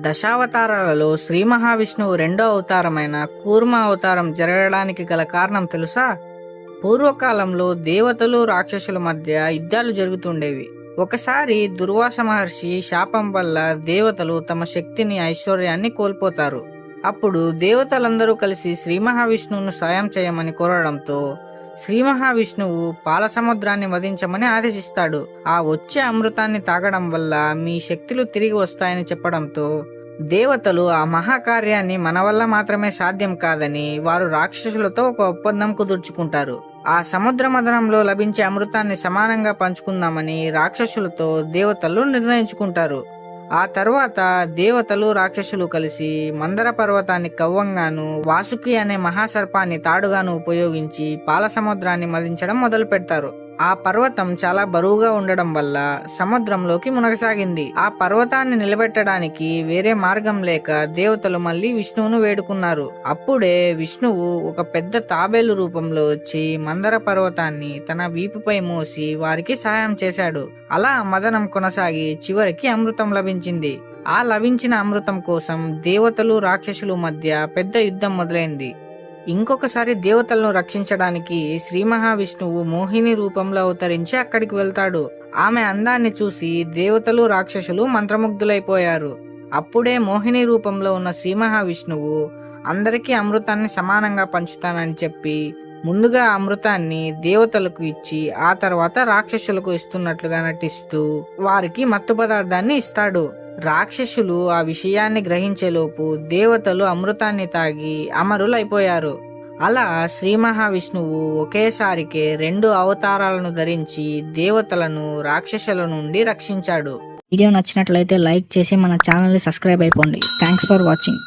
దశావతారాలలో శ్రీ మహావిష్ణువు రెండో అవతారమైన కూర్మ అవతారం జరగడానికి గల కారణం తెలుసా? పూర్వకాలంలో దేవతలు రాక్షసుల మధ్య యుద్ధాలు జరుగుతుండేవి. ఒకసారి దుర్వాస మహర్షి శాపం వల్ల దేవతలు తమ శక్తిని ఐశ్వర్యాన్ని కోల్పోతారు. అప్పుడు దేవతలందరూ కలిసి శ్రీ మహావిష్ణువును సాయం చేయమని కోరడంతో శ్రీ మహావిష్ణువు పాల సముద్రాన్ని వధించమని ఆదేశిస్తాడు. ఆ వచ్చే అమృతాన్ని తాగడం వల్ల మీ శక్తులు తిరిగి వస్తాయని చెప్పడంతో దేవతలు ఆ మహాకార్యాన్ని మన వల్ల మాత్రమే సాధ్యం కాదని వారు రాక్షసులతో ఒక ఒప్పందం కుదుర్చుకుంటారు. ఆ సముద్ర మదనంలో లభించే అమృతాన్ని సమానంగా పంచుకుందామని రాక్షసులతో దేవతలు నిర్ణయించుకుంటారు. ఆ తర్వాత దేవతలు రాక్షసులు కలిసి మందర పర్వతాన్ని కవ్వంగాను వాసుకి అనే మహాసర్పాన్ని తాడుగాను ఉపయోగించి పాల సముద్రాన్ని మదించడం మొదలు పెడతారు ఆ పర్వతం చాలా బరువుగా ఉండడం వల్ల సముద్రంలోకి మునగసాగింది. ఆ పర్వతాన్ని నిలబెట్టడానికి వేరే మార్గం లేక దేవతలు మళ్ళీ విష్ణువును వేడుకున్నారు. అప్పుడే విష్ణువు ఒక పెద్ద తాబేలు రూపంలో వచ్చి మందర పర్వతాన్ని తన వీపుపై మోసి వారికి సహాయం చేశాడు. అలా మదనం కొనసాగి చివరికి అమృతం లభించింది. ఆ లభించిన అమృతం కోసం దేవతలు రాక్షసులు మధ్య పెద్ద యుద్ధం మొదలైంది. ఇంకొకసారి దేవతలను రక్షించడానికి శ్రీ మహావిష్ణువు మోహిని రూపంలో అవతరించి అక్కడికి వెళ్తాడు. ఆమె అందాన్ని చూసి దేవతలు రాక్షసులు మంత్రముగ్ధులైపోయారు. అప్పుడే మోహిని రూపంలో ఉన్న శ్రీ మహావిష్ణువు అందరికీ అమృతాన్ని సమానంగా పంచుతానని చెప్పి ముందుగా అమృతాన్ని దేవతలకు ఇచ్చి ఆ తర్వాత రాక్షసులకు ఇస్తున్నట్లుగా నటిస్తూ వారికి మత్తు పదార్థాన్ని ఇస్తాడు. రాక్షసులు ఆ విషయాన్ని గ్రహించేలోపు దేవతలు అమృతాన్ని తాగి అమరులైపోయారు. అలా శ్రీ మహావిష్ణువు ఒకేసారికే రెండు అవతారాలను ధరించి దేవతలను రాక్షసుల నుండి రక్షించాడు. వీడియో నచ్చినట్లయితే లైక్ చేసి మన ఛానల్ని సబ్స్క్రైబ్ అయిపోండి. Thanks for watching